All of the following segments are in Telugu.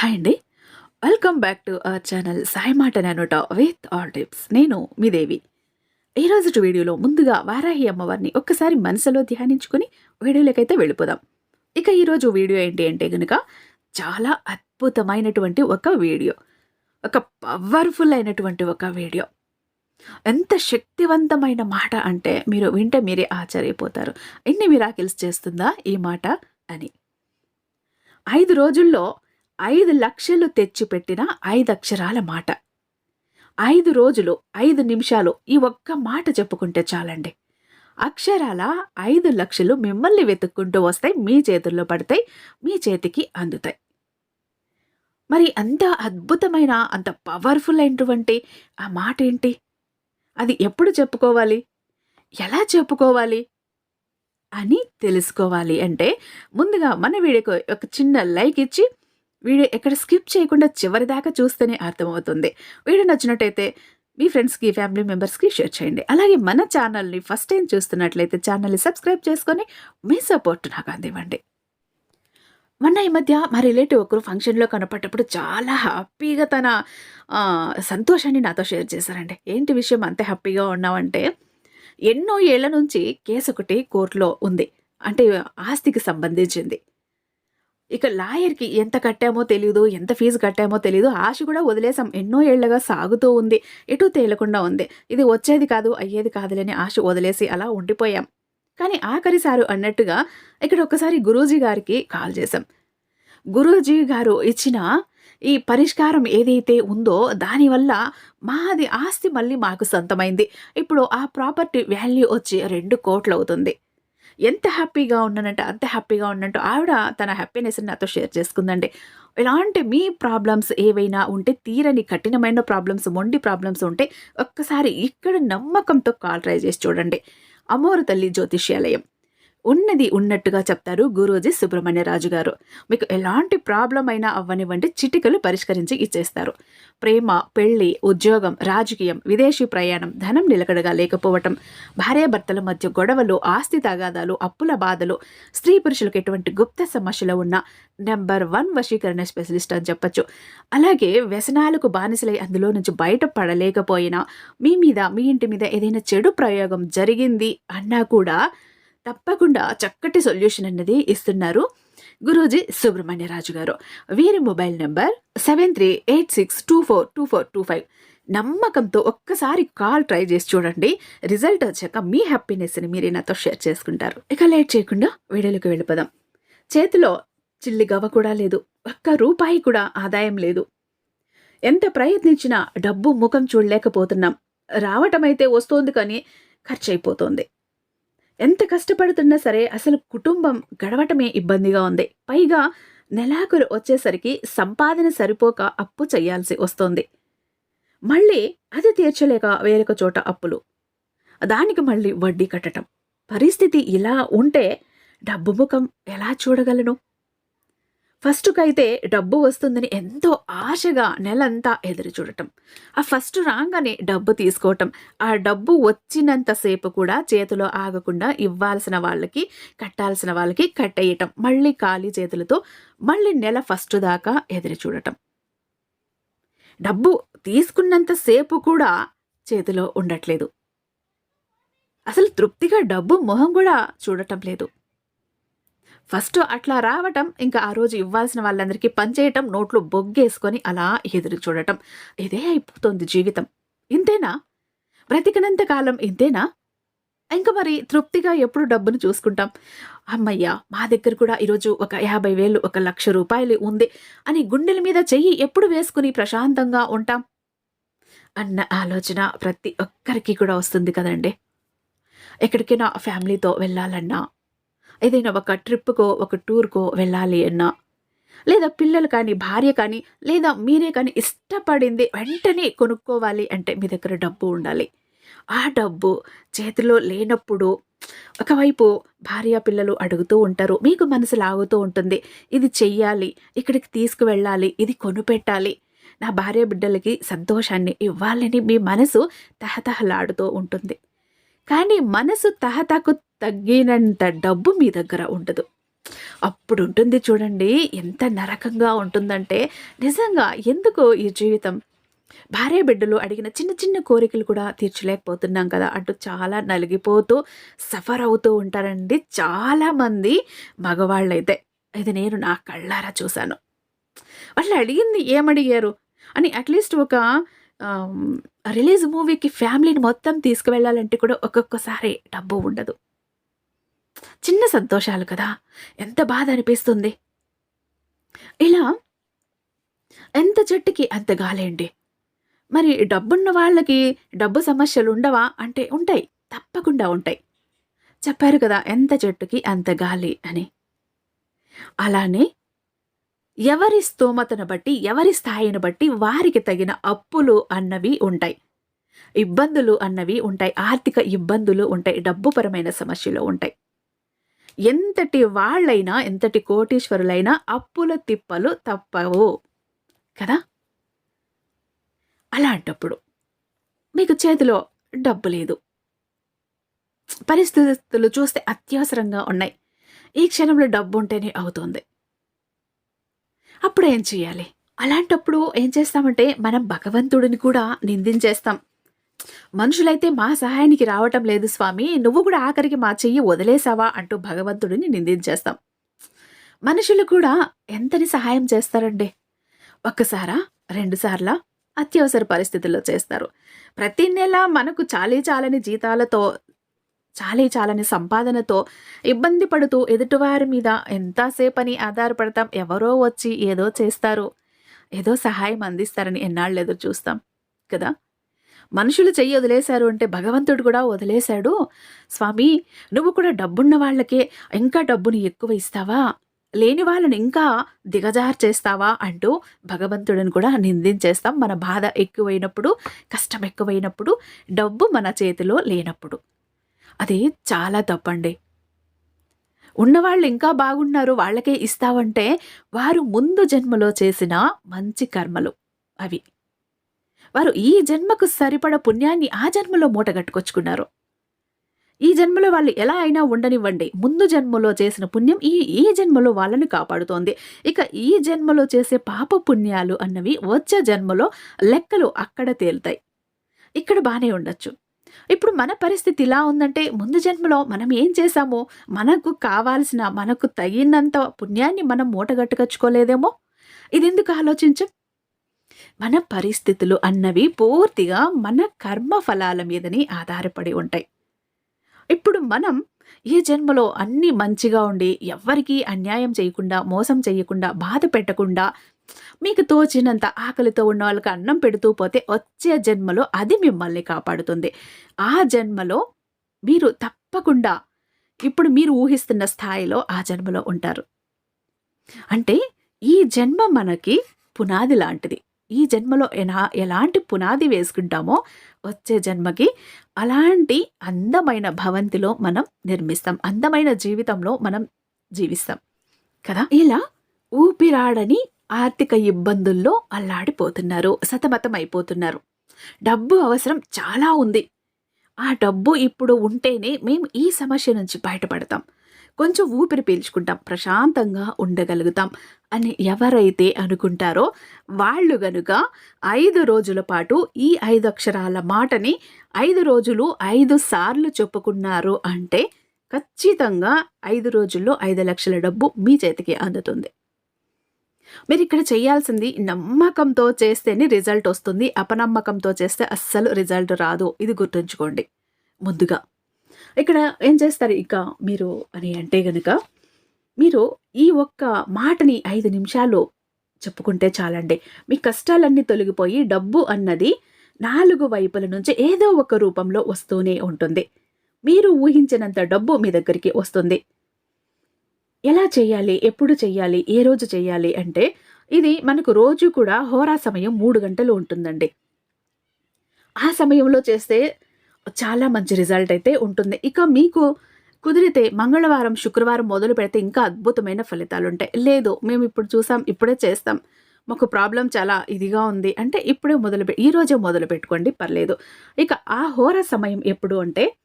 హాయ్ అండి. Welcome back to our channel Sai మాట నానోట విత్ ఆల్ టిప్స్ నేను మీ దేవి. ఈ రోజు వీడియోలో ముందుగా వారాహి అమ్మవారిని ఒక్కసారి మనసులో ధ్యానించుకుని వీడియోలకైతే వెళ్ళిపోదాం. ఇక ఈరోజు వీడియో ఏంటి అంటే కనుక చాలా అద్భుతమైనటువంటి ఒక వీడియో. ఒక పవర్ఫుల్ అయినటువంటి ఒక వీడియో. ఎంత శక్తివంతమైన మాట అంటే మీరు వింటే మీరే ఆశ్చర్యపోతారు. ఎన్ని మిరాకిల్స్ చేస్తుందా ఈ మాట అని. ఐదు రోజుల్లో ఐదు లక్షలు తెచ్చిపెట్టిన ఐదు అక్షరాల మాట. ఐదు రోజులు ఐదు నిమిషాలు ఈ ఒక్క మాట చెప్పుకుంటే చాలండి. అక్షరాల ఐదు లక్షలు మిమ్మల్ని వెతుక్కుంటూ వస్తాయి మీ చేతుల్లో పడతాయి మీ చేతికి అందుతాయి. మరి అంత అద్భుతమైన అంత పవర్ఫుల్ అయినటువంటి ఆ మాట ఏంటి? అది ఎప్పుడు చెప్పుకోవాలి? ఎలా చెప్పుకోవాలి? అని తెలుసుకోవాలి అంటే ముందుగా మన వీడియోకి ఒక చిన్న లైక్ ఇచ్చి వీడియో ఎక్కడ స్కిప్ చేయకుండా చివరి దాకా చూస్తేనే అర్థమవుతుంది. వీడియో నచ్చినట్టయితే మీ ఫ్రెండ్స్కి ఫ్యామిలీ మెంబర్స్కి షేర్ చేయండి. అలాగే మన ఛానల్ని ఫస్ట్ టైం చూస్తున్నట్లయితే ఛానల్ని సబ్స్క్రైబ్ చేసుకొని మీ సపోర్ట్ నాకు అందివ్వండి. మొన్న ఈ మధ్య మా రిలేటివ్ ఒకరు ఫంక్షన్లో కనపడ్డప్పుడు చాలా హ్యాపీగా తన సంతోషాన్ని నాతో షేర్ చేశారండి. ఏంటి విషయం అంతే హ్యాపీగా ఉన్నామంటే ఎన్నో ఏళ్ళ నుంచి కేసు ఒకటి కోర్టులో ఉంది. అంటే ఆస్తికి సంబంధించింది. ఇక లాయర్కి ఎంత కట్టామో తెలియదు ఎంత ఫీజు కట్టామో తెలియదు ఆశ కూడా వదిలేసాం ఎన్నో ఏళ్ళుగా సాగుతూ ఉంది. ఎటు తేలకుండా ఉంది. ఇది వచ్చేది కాదు అయ్యేది కాదులేని ఆశ వదిలేసి అలా ఉండిపోయాం. కానీ ఆఖరిసారు అన్నట్టుగా ఇక్కడ ఒకసారి గురూజీ గారికి కాల్ చేశాం. గురూజీ గారు ఇచ్చిన ఈ పరిష్కారం ఏదైతే ఉందో దానివల్ల మాది ఆస్తి మళ్ళీ మాకు సొంతమైంది. ఇప్పుడు ఆ ప్రాపర్టీ వాల్యూ వచ్చి రెండు కోట్లు అవుతుంది ఎంత హ్యాపీగా ఉన్నానంటే అంత హ్యాపీగా ఉన్నట్టు ఆవిడ తన హ్యాపీనెస్ని నాతో షేర్ చేసుకుందండి. ఇలాంటి మీ ప్రాబ్లమ్స్ ఏవైనా ఉంటే తీరని కఠినమైన ప్రాబ్లమ్స్ మొండి ప్రాబ్లమ్స్ ఉంటే ఒక్కసారి ఇక్కడ నమ్మకంతో కాల్ ట్రై చేసి చూడండి. అమోరు తల్లి జ్యోతిష్యాలయం. ఉన్నది ఉన్నట్టుగా చెప్తారు గురూజీ సుబ్రహ్మణ్యరాజు గారు. మీకు ఎలాంటి ప్రాబ్లం అయినా అవ్వనివ్వండి చిటికలు పరిష్కరించి ఇచ్చేస్తారు. ప్రేమ పెళ్ళి ఉద్యోగం రాజకీయం విదేశీ ప్రయాణం ధనం నిలకడగా లేకపోవటం భార్యాభర్తల మధ్య గొడవలు ఆస్తి తగాదాలు అప్పుల బాధలు స్త్రీ పురుషులకు ఎటువంటి గుప్త సమస్యలు ఉన్న నెంబర్ వన్ వశీకరణ స్పెషలిస్ట్ అని చెప్పొచ్చు. అలాగే వ్యసనాలకు బానిసలై అందులో నుంచి బయటపడలేకపోయినా మీ మీద మీ ఇంటి మీద ఏదైనా చెడు ప్రయోగం జరిగింది అన్నా కూడా తప్పకుండా చక్కటి సొల్యూషన్ అన్నది ఇస్తున్నారు గురూజీ సుబ్రహ్మణ్యరాజు గారు. వీరి mobile number seven three eight six two four two four two five. నమ్మకంతో ఒక్కసారి కాల్ ట్రై చేసి చూడండి. రిజల్ట్ వచ్చాక మీ హ్యాపీనెస్ని మీరు నాతో షేర్ చేసుకుంటారు. ఇక లేట్ చేయకుండా వీడియోలోకి వెళ్ళిపోదాం. చేతిలో చిల్లి గవ్వ కూడా లేదు. ఒక్క రూపాయి కూడా ఆదాయం లేదు. ఎంత ప్రయత్నించినా డబ్బు ముఖం చూడలేకపోతున్నాం. రావటమైతే వస్తోంది కానీ ఖర్చు అయిపోతుంది ఎంత కష్టపడుతున్నా సరే అసలు కుటుంబం గడవటమే ఇబ్బందిగా ఉంది. పైగా నెలాఖరు వచ్చేసరికి సంపాదన సరిపోక అప్పు చేయాల్సి వస్తోంది. మళ్ళీ అది తీర్చలేక వేరొక చోట అప్పులు. దానికి మళ్ళీ వడ్డీ కట్టటం. పరిస్థితి ఇలా ఉంటే డబ్బు ముఖం ఎలా చూడగలను? ఫస్ట్కైతే డబ్బు వస్తుందని ఎంతో ఆశగా నెలంతా ఎదురు చూడటం. ఆ ఫస్ట్ రాగానే డబ్బు తీసుకోవటం. ఆ డబ్బు వచ్చినంతసేపు కూడా చేతిలో ఆగకుండా ఇవ్వాల్సిన వాళ్ళకి కట్టాల్సిన వాళ్ళకి కట్టేయటం. మళ్ళీ ఖాళీ చేతులతో మళ్ళీ నెల ఫస్ట్ దాకా ఎదురు చూడటం. డబ్బు తీసుకున్నంతసేపు కూడా చేతిలో ఉండట్లేదు. అసలు తృప్తిగా డబ్బు మొహం కూడా చూడటం లేదు. ఫస్ట్ అట్లా రావటం ఇంకా ఆ రోజు ఇవ్వాల్సిన వాళ్ళందరికీ పనిచేయటం నోట్లో బొగ్గేసుకొని అలా ఎదురు చూడటం. ఇదే అయిపోతుంది జీవితం. ఇంతేనా? బ్రతికినంత కాలం ఇంతేనా? ఇంకా మరి తృప్తిగా ఎప్పుడు డబ్బును చూసుకుంటాం? అమ్మయ్య మా దగ్గర కూడా ఈరోజు ఒక యాభై వేలు ఒక లక్ష రూపాయలు ఉంది అని గుండెల మీద చెయ్యి ఎప్పుడు వేసుకుని ప్రశాంతంగా ఉంటాం? అన్న ఆలోచన ప్రతి ఒక్కరికి కూడా వస్తుంది కదండి. ఎక్కడికైనా ఫ్యామిలీతో వెళ్ళాలన్నా ఏదైనా ఒక ట్రిప్కో ఒక టూర్కో వెళ్ళాలి అన్నా లేదా పిల్లలు కానీ భార్య కానీ లేదా మీరే కానీ ఇష్టపడింది వెంటనే కొనుక్కోవాలి అంటే మీ దగ్గర డబ్బు ఉండాలి. ఆ డబ్బు చేతిలో లేనప్పుడు ఒకవైపు భార్య పిల్లలు అడుగుతూ ఉంటారు మీకు మనసు లాగుతూ ఉంటుంది ఇది చెయ్యాలి ఇక్కడికి తీసుకువెళ్ళాలి ఇది కొనుపెట్టాలి. నా భార్య బిడ్డలకి సంతోషాన్ని ఇవ్వాలని మీ మనసు తహతహలాడుతూ ఉంటుంది. కానీ మనసు తహతకు తగ్గినంత డబ్బు మీ దగ్గర ఉండదు. అప్పుడు ఉంటుంది చూడండి ఎంత నరకంగా ఉంటుందంటే నిజంగా ఎందుకు ఈ జీవితం? భార్య బిడ్డలు అడిగిన చిన్న చిన్న కోరికలు కూడా తీర్చలేకపోతున్నాం కదా అంటూ చాలా నలిగిపోతూ సఫర్ అవుతూ ఉంటారండి చాలామంది మగవాళ్ళైతే. ఇది నేను నా కళ్ళారా చూశాను. వాళ్ళు అడిగింది ఏమడిగారు? అని అట్లీస్ట్ ఒక రిలీజ్ మూవీకి ఫ్యామిలీని మొత్తం తీసుకువెళ్ళాలంటే కూడా ఒక్కొక్కసారి డబ్బు ఉండదు. చిన్న సంతోషాలు కదా. ఎంత బాధ అనిపిస్తుంది. ఇలా ఎంత చెట్టుకి అంత గాలేండి మరి డబ్బున్న వాళ్ళకి డబ్బు సమస్యలు ఉండవా అంటే ఉంటాయి. తప్పకుండా ఉంటాయి. చెప్పారు కదా ఎంత చెట్టుకి అంత గాలి అని. అలానే ఎవరి స్తోమతను బట్టి ఎవరి స్థాయిని బట్టి వారికి తగిన అప్పులు అన్నవి ఉంటాయి. ఇబ్బందులు అన్నవి ఉంటాయి. ఆర్థిక ఇబ్బందులు ఉంటాయి. డబ్బుపరమైన సమస్యలు ఉంటాయి. ఎంతటి వాళ్ళైనా ఎంతటి కోటీశ్వరులైనా అప్పుల తిప్పలు తప్పవు. కదా? అలాంటప్పుడు మీకు చేతిలో డబ్బు లేదు. పరిస్థితులు చూస్తే అత్యవసరంగా ఉన్నాయి. ఈ క్షణంలో డబ్బు ఉంటేనే అవుతుంది. అప్పుడు ఏం చేయాలి? అలాంటప్పుడు ఏం చేస్తామంటే మనం భగవంతుడిని కూడా నిందించేస్తాం. మనుషులైతే మా సహాయానికి రావటం లేదు స్వామి. నువ్వు కూడా ఆఖరికి మా చెయ్యి వదిలేసావా అంటూ భగవంతుడిని నిందించేస్తాం. మనుషులు కూడా ఎంతని సహాయం చేస్తారండి? ఒక్కసారా? రెండుసార్లా అత్యవసర పరిస్థితుల్లో చేస్తారు. ప్రతి నెల మనకు చాలీ చాలని జీతాలతో చాలీ చాలని సంపాదనతో ఇబ్బంది పడుతూ ఎదుటివారి మీద ఎంతసేపని ఆధారపడతాం. ఎవరో వచ్చి ఏదో చేస్తారు. ఏదో సహాయం అందిస్తారని ఎన్నాళ్ళు ఎదురు చూస్తాం. కదా? మనుషులు చెయ్యి వదిలేశారు అంటే భగవంతుడు కూడా వదిలేశాడు. స్వామి నువ్వు కూడా డబ్బున్న వాళ్ళకే ఇంకా డబ్బుని ఎక్కువ ఇస్తావా? లేని వాళ్ళని ఇంకా దిగజార్ చేస్తావా అంటూ భగవంతుడిని కూడా నిందించేస్తాం. మన బాధ ఎక్కువైనప్పుడు కష్టం ఎక్కువైనప్పుడు డబ్బు మన చేతిలో లేనప్పుడు. అది చాలా తప్పండి. ఉన్నవాళ్ళు ఇంకా బాగున్నారు వాళ్ళకే ఇస్తావంటే వారు ముందు జన్మలో చేసిన మంచి కర్మలు అవి. వారు ఈ జన్మకు సరిపడ పుణ్యాన్ని ఆ జన్మలో మూటగట్టుకొచ్చుకున్నారు ఈ జన్మలో వాళ్ళు ఎలా అయినా ఉండనివ్వండి. ముందు జన్మలో చేసిన పుణ్యం ఈ ఈ జన్మలో వాళ్ళని కాపాడుతోంది. ఇక ఈ జన్మలో చేసే పాప పుణ్యాలు అన్నవి వచ్చే జన్మలో లెక్కలు అక్కడ తేలుతాయి. ఇక్కడ బాగానే ఉండొచ్చు. ఇప్పుడు మన పరిస్థితి ఇలా ఉందంటే ముందు జన్మలో మనం ఏం చేశామో? మనకు కావాల్సిన మనకు తగినంత పుణ్యాన్ని మనం మూటగట్టుకొచ్చుకోలేదేమో ఇది ఎందుకు ఆలోచించం? మన పరిస్థితులు అన్నవి పూర్తిగా మన కర్మ ఫలాల మీదని ఆధారపడి ఉంటాయి. ఇప్పుడు మనం ఈ జన్మలో అన్ని మంచిగా ఉండి ఎవ్వరికీ అన్యాయం చేయకుండా మోసం చేయకుండా బాధ పెట్టకుండా మీకు తోచినంత ఆకలితో ఉన్న వాళ్ళకి అన్నం పెడుతూ పోతే వచ్చే జన్మలో అది మిమ్మల్ని కాపాడుతుంది. ఆ జన్మలో మీరు తప్పకుండా ఇప్పుడు మీరు ఊహిస్తున్న స్థాయిలో ఆ జన్మలో ఉంటారు. అంటే ఈ జన్మ మనకి పునాది లాంటిది. ఈ జన్మలో ఎలా ఎలాంటి పునాది వేసుకుంటామో వచ్చే జన్మకి అలాంటి అందమైన భవంతిలో మనం నిర్మిస్తాం. అందమైన జీవితంలో మనం జీవిస్తాం. కదా? ఇలా ఊపిరాడని ఆర్థిక ఇబ్బందుల్లో అల్లాడిపోతున్నారు సతమతం అయిపోతున్నారు డబ్బు అవసరం చాలా ఉంది. ఆ డబ్బు ఇప్పుడు ఉంటేనే మేము ఈ సమస్య నుంచి బయటపడతాం. కొంచెం ఊపిరి పీల్చుకుంటాం ప్రశాంతంగా ఉండగలుగుతాం అని ఎవరైతే అనుకుంటారో వాళ్ళు గనుక ఐదు రోజుల పాటు ఈ ఐదు అక్షరాల మాటని ఐదు రోజులు ఐదు సార్లు చెప్పుకున్నారు అంటే ఖచ్చితంగా ఐదు రోజుల్లో ఐదు లక్షల డబ్బు మీ చేతికి అందుతుంది. మీరు ఇక్కడ చేయాల్సింది నమ్మకంతో చేస్తేనే రిజల్ట్ వస్తుంది అపనమ్మకంతో చేస్తే అస్సలు రిజల్ట్ రాదు. ఇది గుర్తుంచుకోండి. ముందుగా ఇక్కడ ఏం చేస్తారు? ఇక మీరు అని అంటే గనుక మీరు ఈ ఒక్క మాటని ఐదు నిమిషాలు చెప్పుకుంటే చాలండి. మీ కష్టాలన్నీ తొలగిపోయి డబ్బు అన్నది నాలుగు వైపుల నుంచి ఏదో ఒక రూపంలో వస్తూనే ఉంటుంది. మీరు ఊహించినంత డబ్బు మీ దగ్గరికి వస్తుంది. ఎలా చేయాలి? ఎప్పుడు చేయాలి? ఏ రోజు చేయాలి? అంటే ఇది మనకు రోజు కూడా హోరా సమయం మూడు గంటలు ఉంటుందండి. ఆ సమయంలో చేస్తే చాలా మంచి రిజల్ట్ అయితే ఉంటుంది. ఇక మీకు కుదిరితే మంగళవారం శుక్రవారం మొదలు పెడితే ఇంకా అద్భుతమైన ఫలితాలు ఉంటాయి. లేదు మేము ఇప్పుడు చూసాం ఇప్పుడే చేస్తాం. మాకు ప్రాబ్లం చాలా ఇదిగా ఉంది. అంటే ఇప్పుడే మొదలు పె- ఈ రోజే మొదలు పెట్టుకోండి పర్లేదు. ఇక ఆ హోర సమయం ఎప్పుడు అంటే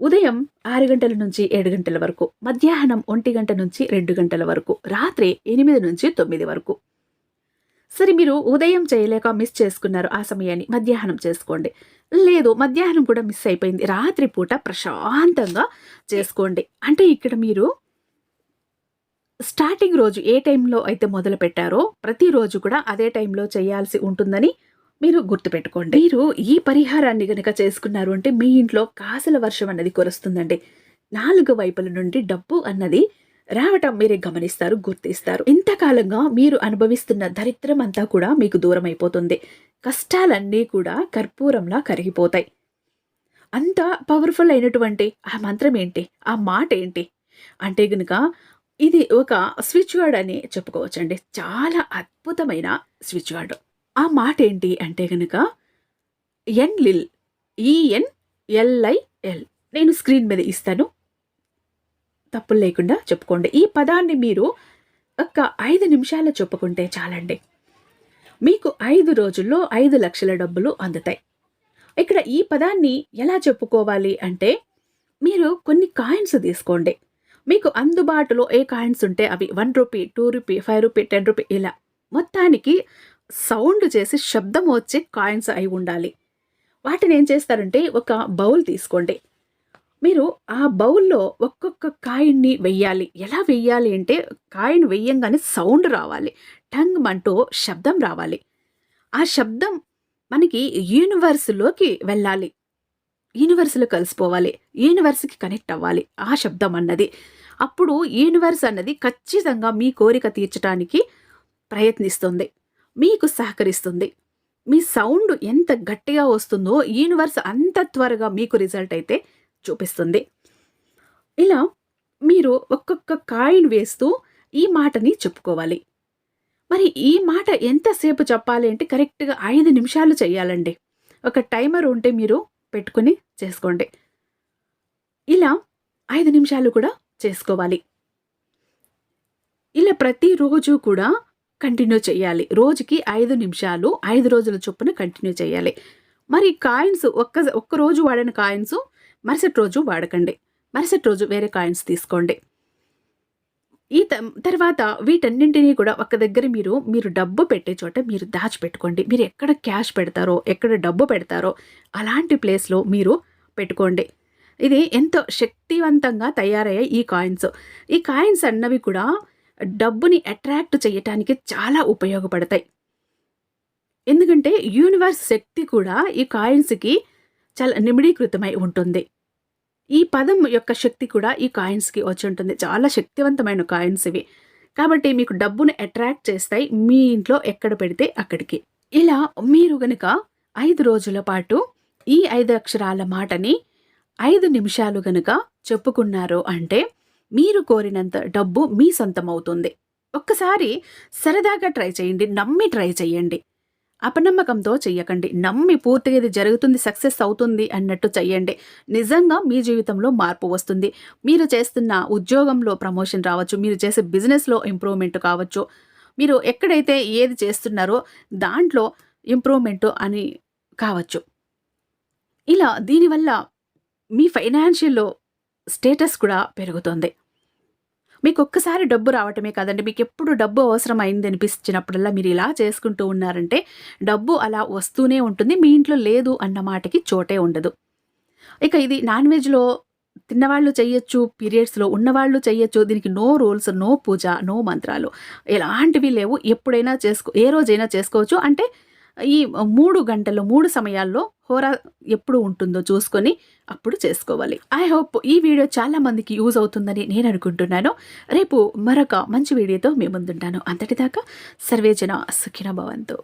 ఉదయం ఆరు గంటల నుంచి ఏడు గంటల వరకు మధ్యాహ్నం ఒంటి గంట నుంచి రెండు గంటల వరకు రాత్రి ఎనిమిది నుంచి తొమ్మిది వరకు. సరే మీరు ఉదయం చేయలేక మిస్ చేసుకున్నారు ఆ సమయాన్ని. మధ్యాహ్నం చేసుకోండి. లేదు మధ్యాహ్నం కూడా మిస్ అయిపోయింది. రాత్రి పూట ప్రశాంతంగా చేసుకోండి. అంటే ఇక్కడ మీరు స్టార్టింగ్ రోజు ఏ టైంలో అయితే మొదలు పెట్టారో ప్రతిరోజు కూడా అదే టైంలో చేయాల్సి ఉంటుందని మీరు గుర్తుపెట్టుకోండి. మీరు ఈ పరిహారాన్ని గనక చేసుకున్నారు అంటే మీ ఇంట్లో కాసుల వర్షం అన్నది కురుస్తుందండి. నాలుగు వైపుల నుండి డబ్బు అన్నది రావటం మీరే గమనిస్తారు గుర్తిస్తారు. ఇంతకాలంగా మీరు అనుభవిస్తున్న దరిద్రం అంతా కూడా మీకు దూరం అయిపోతుంది కష్టాలన్నీ కూడా కర్పూరంలా కరిగిపోతాయి. అంత పవర్ఫుల్ అయినటువంటి ఆ మంత్రం ఏంటి? ఆ మాట ఏంటి? అంటే గనుక ఇది ఒక స్విచ్ వర్డ్ అని చెప్పుకోవచ్చండి. చాలా అద్భుతమైన స్విచ్ వర్డ్ ఆ మాట ఏంటి అంటే గనుక ఎన్ లిల్ ఈఎన్ ఎల్ఐఎల్ నేను స్క్రీన్ మీద ఇస్తాను. తప్పులు లేకుండా చెప్పుకోండి. ఈ పదాన్ని మీరు ఒక్క ఐదు నిమిషాలు చెప్పుకుంటే చాలండి. మీకు ఐదు రోజుల్లో ఐదు లక్షల డబ్బులు అందుతాయి. ఇక్కడ ఈ పదాన్ని ఎలా చెప్పుకోవాలి అంటే మీరు కొన్ని కాయిన్స్ తీసుకోండి. మీకు అందుబాటులో ఏ కాయిన్స్ ఉంటే అవి one rupee two rupee five rupee ten rupee ఇలా మొత్తానికి సౌండ్ చేసి శబ్దం వచ్చే కాయిన్స్ అయి ఉండాలి. వాటిని ఏం చేస్తారంటే ఒక బౌల్ తీసుకోండి. మీరు ఆ బౌల్లో ఒక్కొక్క కాయిన్ని వెయ్యాలి. ఎలా వెయ్యాలి అంటే కాయిన్ వెయ్యంగానే సౌండ్ రావాలి. టంగ్ అంటూ శబ్దం రావాలి. ఆ శబ్దం మనకి యూనివర్స్లోకి వెళ్ళాలి. యూనివర్స్లో కలిసిపోవాలి. యూనివర్స్కి కనెక్ట్ అవ్వాలి ఆ శబ్దం అన్నది. అప్పుడు యూనివర్స్ అన్నది ఖచ్చితంగా మీ కోరిక తీర్చడానికి ప్రయత్నిస్తుంది. మీకు సహకరిస్తుంది. మీ సౌండ్ ఎంత గట్టిగా వస్తుందో యూనివర్స్ అంత త్వరగా మీకు రిజల్ట్ అయితే చూపిస్తుంది. ఇలా మీరు ఒక్కొక్క కాయిన్ వేస్తూ ఈ మాటని చెప్పుకోవాలి. మరి ఈ మాట ఎంతసేపు చెప్పాలి అంటే కరెక్ట్గా ఐదు నిమిషాలు చేయాలండి ఒక టైమర్ ఉంటే మీరు పెట్టుకుని చేసుకోండి. ఇలా ఐదు నిమిషాలు కూడా చేసుకోవాలి. ఇలా ప్రతిరోజు కూడా కంటిన్యూ చేయాలి రోజుకి ఐదు నిమిషాలు ఐదు రోజుల చొప్పున కంటిన్యూ చేయాలి మరి కాయిన్స్ ఒక్క ఒక్క రోజు వాడిన కాయిన్స్ మరుసటి రోజు వాడకండి. మరుసటి రోజు వేరే కాయిన్స్ తీసుకోండి. ఈ తర్వాత వీటన్నింటినీ కూడా ఒక దగ్గర మీరు మీరు డబ్బు పెట్టే చోట మీరు దాచిపెట్టుకోండి. మీరు ఎక్కడ క్యాష్ పెడతారో ఎక్కడ డబ్బు పెడతారో అలాంటి ప్లేస్లో మీరు పెట్టుకోండి. ఇది ఎంతో శక్తివంతంగా తయారయ్యాయి ఈ కాయిన్స్. ఈ కాయిన్స్ అన్నవి కూడా డబ్బుని అట్రాక్ట్ చేయటానికి చాలా ఉపయోగపడతాయి. ఎందుకంటే యూనివర్స్ శక్తి కూడా ఈ కాయిన్స్కి చాలా నిమిడీకృతమై ఉంటుంది. ఈ పదం యొక్క శక్తి కూడా ఈ కాయిన్స్కి వచ్చి ఉంటుంది. చాలా శక్తివంతమైన కాయిన్స్ ఇవి. కాబట్టి మీకు డబ్బును అట్రాక్ట్ చేస్తాయి. మీ ఇంట్లో ఎక్కడ పెడితే అక్కడికి. ఇలా మీరు గనుక ఐదు రోజుల పాటు ఈ ఐదు అక్షరాల మాటని ఐదు నిమిషాలు గనుక చెప్పుకున్నారు అంటే మీరు కోరినంత డబ్బు మీ సొంతమవుతుంది. ఒక్కసారి సరదాగా ట్రై చేయండి. నమ్మి ట్రై చేయండి. అపనమ్మకంతో చెయ్యకండి. నమ్మి పూర్తిగా ఇది జరుగుతుంది సక్సెస్ అవుతుంది అన్నట్టు చెయ్యండి. నిజంగా మీ జీవితంలో మార్పు వస్తుంది. మీరు చేస్తున్న ఉద్యోగంలో ప్రమోషన్ రావచ్చు మీరు చేసే బిజినెస్లో ఇంప్రూవ్మెంట్ కావచ్చు. మీరు ఎక్కడైతే ఏది చేస్తున్నారో దాంట్లో ఇంప్రూవ్మెంట్ అని కావచ్చు. ఇలా దీనివల్ల మీ ఫైనాన్షియల్ స్టేటస్ కూడా పెరుగుతుంది. మీకు ఒక్కసారి డబ్బు రావటమే కాదండి. మీకు ఎప్పుడు డబ్బు అవసరం అయింది అనిపించినప్పుడల్లా మీరు ఇలా చేసుకుంటూ ఉన్నారంటే డబ్బు అలా వస్తూనే ఉంటుంది. మీ ఇంట్లో లేదు అన్న మాటకి చోటే ఉండదు. ఇక ఇది నాన్ వెజ్లో తిన్నవాళ్ళు చెయ్యొచ్చు పీరియడ్స్లో ఉన్నవాళ్ళు చెయ్యొచ్చు. దీనికి no rules no puja no మంత్రాలు. ఎలాంటివి లేవు. ఎప్పుడైనా చేసుకో ఏ రోజైనా చేసుకోవచ్చు. అంటే ఈ మూడు గంటలు మూడు సమయాల్లో హోరా ఎప్పుడు ఉంటుందో చూసుకొని అప్పుడు చేసుకోవాలి. ఐ హోప్ ఈ వీడియో చాలా మందికి యూజ్ అవుతుందని నేను అనుకుంటున్నాను. రేపు మరొక మంచి వీడియోతో మీ ముందుంటాను. అంతటిదాకా సర్వేజన సుఖిన భవంతు.